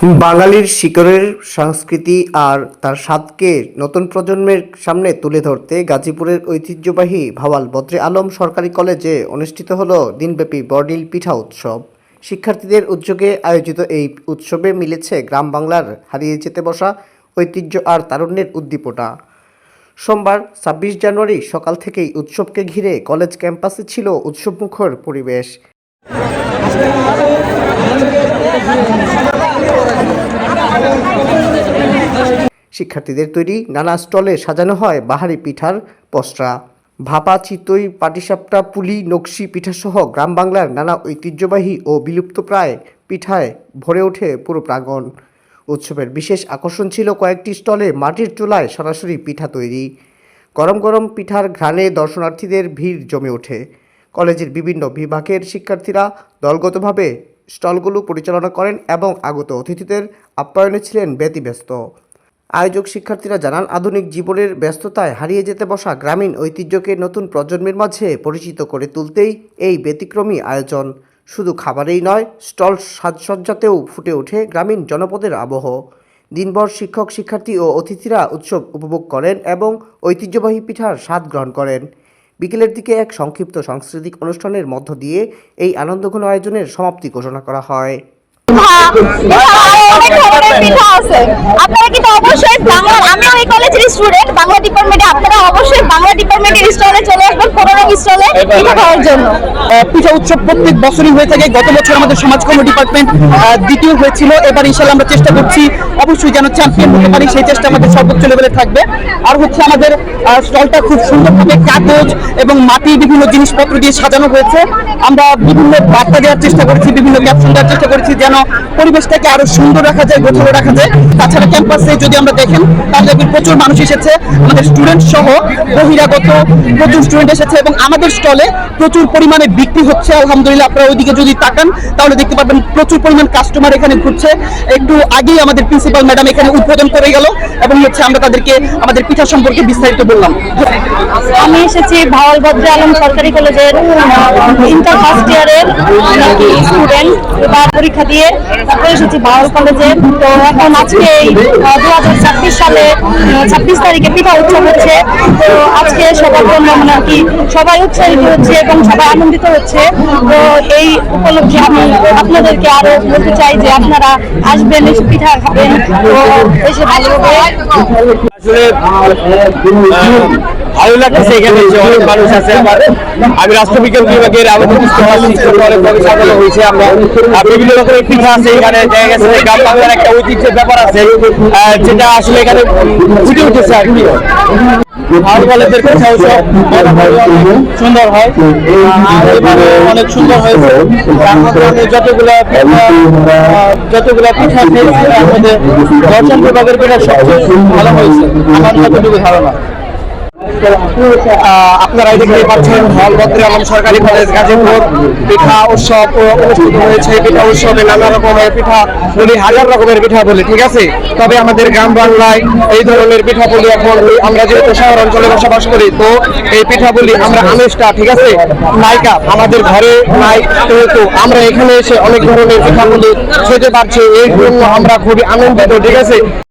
বাঙালির শিকড়ের সংস্কৃতি আর তার স্বাদকে নতুন প্রজন্মের সামনে তুলে ধরতে গাজীপুরের ঐতিহ্যবাহী ভাওয়াল বদ্রে আলম সরকারি কলেজে অনুষ্ঠিত হলো দিনব্যাপী বর্ণিল পিঠা উৎসব। শিক্ষার্থীদের উদ্যোগে আয়োজিত এই উৎসবে মিলেছে গ্রাম বাংলার হারিয়ে যেতে বসা ঐতিহ্য আর তারুণ্যের উদ্দীপনা। সোমবার ছাব্বিশ জানুয়ারি সকাল থেকেই উৎসবকে ঘিরে কলেজ ক্যাম্পাসে ছিল উৎসবমুখর পরিবেশ। শিক্ষার্থীদের তৈরি নানা স্টলে সাজানো হয় বাহারি পিঠার পসরা। ভাপা, চিতই, পাটিসাপটা, পুলি, নকশি পিঠাসহ গ্রাম বাংলার নানা ঐতিহ্যবাহী ও বিলুপ্তপ্রায় পিঠায় ভরে ওঠে পুরো প্রাঙ্গণ। উৎসবের বিশেষ আকর্ষণ ছিল কয়েকটি স্টলে মাটির চুলায় সরাসরি পিঠা তৈরি। গরম গরম পিঠার ঘ্রাণে দর্শনার্থীদের ভিড় জমে ওঠে। কলেজের বিভিন্ন বিভাগের শিক্ষার্থীরা দলগতভাবে স্টলগুলো পরিচালনা করেন এবং আগত অতিথিদের আপ্যায়নে ছিলেন ব্যতিব্যস্ত। আয়োজক শিক্ষার্থীরা জানান, আধুনিক জীবনের ব্যস্ততায় হারিয়ে যেতে বসা গ্রামীণ ঐতিহ্যকে নতুন প্রজন্মের মাঝে পরিচিত করে তুলতেই এই ব্যতিক্রমী আয়োজন। শুধু খাবারেই নয়, স্টল সাজসজ্জাতেও ফুটে ওঠে গ্রামীণ জনপদের আবহ। দিনভর শিক্ষক, শিক্ষার্থী ও অতিথিরা উৎসব উপভোগ করেন এবং ঐতিহ্যবাহী পিঠার স্বাদ গ্রহণ করেন। বিকেলের দিকে এক সংক্ষিপ্ত সাংস্কৃতিক অনুষ্ঠানের মধ্য দিয়ে এই আনন্দঘন আয়োজনের সমাপ্তি ঘোষণা করা হয়। আছে। আপনারা কিন্তু অবশ্যই বাংলা আমিও এই কলেজের স্টুডেন্ট বাংলা ডিপার্টমেন্টে আপনারা অবশ্যই বাংলা ডিপার্টমেন্টের স্টলে চলে আসবেন পনেরো স্টলে পিঠা খাওয়ার জন্য। আহ, উৎসব প্রত্যেক বছরই হয়ে থাকে। গত বছর আমাদের সমাজকর্ম ডিপার্টমেন্ট দ্বিতীয় হয়েছিল। এবার ইনশাল্লাহ আমরা চেষ্টা করছি অবশ্যই যেন চ্যাম্পিয়ন হতে পারি। সেই চেষ্টা আমাদের সর্বোচ্চ লেভেলে থাকবে। আর হচ্ছে আমাদের স্টলটা খুব সুন্দরভাবে কাগজ এবং মাটির বিভিন্ন জিনিসপত্র দিয়ে সাজানো হয়েছে। আমরা বিভিন্ন বার্তা দেওয়ার চেষ্টা করেছি বিভিন্ন ক্যাপশন দেওয়ার চেষ্টা করেছি যেন পরিবেশটাকে আরও সুন্দর রাখা যায় গোছালো রাখা যায়। তাছাড়া ক্যাম্পাসে যদি আমরা দেখেন তাহলে দেখবেন প্রচুর মানুষ এসেছে, আমাদের স্টুডেন্ট সহ বহিরাগত প্রচুর স্টুডেন্ট এসেছে এবং আমাদের স্টলে প্রচুর পরিমাণে বিক্রি হচ্ছে, আলহামদুলিল্লাহ। আপনারা ওইদিকে যদি তাকান, তাহলে দেখতে পাবেন প্রচুর পরিমাণ কাস্টমার এখানে ঘুরছে। একটু আগেই আমাদের প্রিন্সিপাল ম্যাডাম এখানে উদ্বোধন করে গেল এবং হচ্ছে আমরা তাদেরকে, আমাদের পিঠা সম্পর্কে বিস্তারিত বললাম। আমি এসেছি ভাওয়াল বদ্রে আলম সরকারি কলেজের ইন্টার ফার্স্ট ইয়ারের স্টুডেন্ট বা পরীক্ষা দিয়ে তারপরে এসেছি ভাওয়াল কলেজে। তো এখন আজকে এই দু হাজার ছাব্বিশ সালে ছাব্বিশ তারিখে পিঠা উৎসব হচ্ছে। তো আজকে সবার জন্য মানে কি সবাই উৎসাহিত হচ্ছে এবং সবাই আনন্দিত হচ্ছে। তো এই উপলক্ষে আমি আপনাদেরকে আরও বলতে চাই যে আপনারা আসবেন, এসে পিঠা খাবেন, তো এসে ভালো হবে। আসলে ভালো লাগতেছে এখানে যে অনেক মানুষ আছে। আবার আমি রাষ্ট্রবিজ্ঞান বিভাগের আমাদের হয়েছে। আমরা বিভিন্ন রকমের পিঠা আছে, এখানে গ্রাম বাংলার একটা ঐতিহ্যের ব্যাপার আছে যেটা আসলে এখানে ফুটে উঠেছে আর কি। আমার যতটুকু ধারণা। আপনারা দেখতে পাচ্ছেন হল আলম সরকারি কলেজ, গাজীপুর, পিঠা উৎসব অনুষ্ঠিত হয়েছে। পিঠা উৎসবে নানা রকমের পিঠা বলি, হাজার রকমের পিঠা বলি, ঠিক আছে? তবে আমাদের গ্রাম বাংলায় এই ধরনের পিঠা বলি এখন আমরা যেহেতু শহর অঞ্চলে বসবাস করি, তো এই পিঠা বলি আমরা আমেজটা ঠিক আছে? নায়িকা, আমাদের ঘরে নাই তো আমরা এখানে এসে অনেক ধরনের পিঠা বলি খেতে পারছি, এই জন্য আমরা খুবই আনন্দিত, ঠিক আছে?